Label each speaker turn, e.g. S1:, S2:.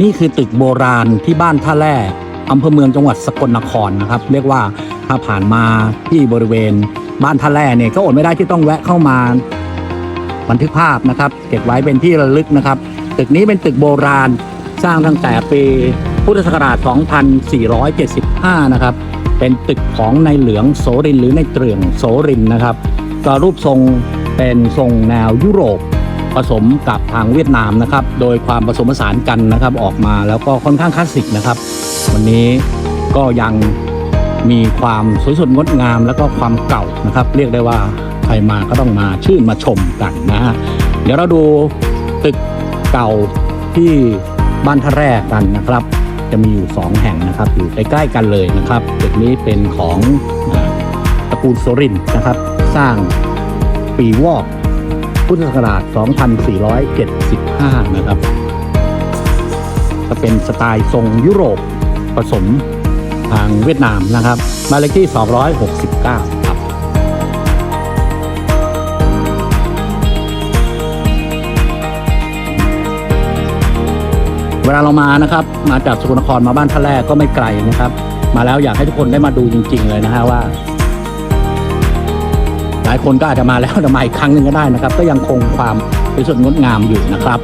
S1: นี่คือตึกโบราณที่บ้านท่าแร่อำเภอเมืองจังหวัดสกลนครนะครับ เรียกว่าถ้าผ่านมาที่บริเวณบ้านท่าแร่เนี่ยก็อดไม่ได้ที่ต้องแวะเข้ามาบันทึกภาพนะครับ เก็บไว้เป็นที่ระลึกนะครับ ตึกนี้เป็นตึกโบราณสร้างตั้งแต่ปีพุทธศักราช 2475 นะครับ เป็นตึกของในเหลืองโสรินหรือในเตรืองโสรินนะครับก็รูปทรงเป็นทรงแนวยุโรป ผสมกับทางเวียดนามนะครับ โดยความผสมผสานกันนะครับออกมาแล้วก็ค่อนข้างคลาสสิกนะครับ วันนี้ก็ยังมีความสวยสดงดงาม แล้วก็ความเก่านะครับ เรียกได้ว่าใครมาก็ต้องมาชื่นมาชมกันนะฮะเดี๋ยวเราดูตึกเก่าที่บ้านท่าแรกกันนะครับ จะมีอยู่สองแห่งนะครับ อยู่ใกล้ๆกันเลยนะครับตึกนี้เป็นของตระกูลโซรินนะครับ สร้างปีวอก พุทธศักราช 2475 นะครับจะเป็นสไตล์ทรงยุโรปผสมทางเวียดนามนะครับบ้าเลขที่ 269 ครับ เวลาเรามานะครับ มาจากสกลนครมาบ้านท่าแรกก็ไม่ไกลนะครับ มาแล้วอยากให้ทุกคนได้มาดูจริง ๆ เลยนะฮะว่า ลายคนก็อาจจะมาแล้วแต่มาอีกครั้งหนึ่งก็ได้นะครับ ก็ยังคงความเป็นสดงดงามอยู่นะครับ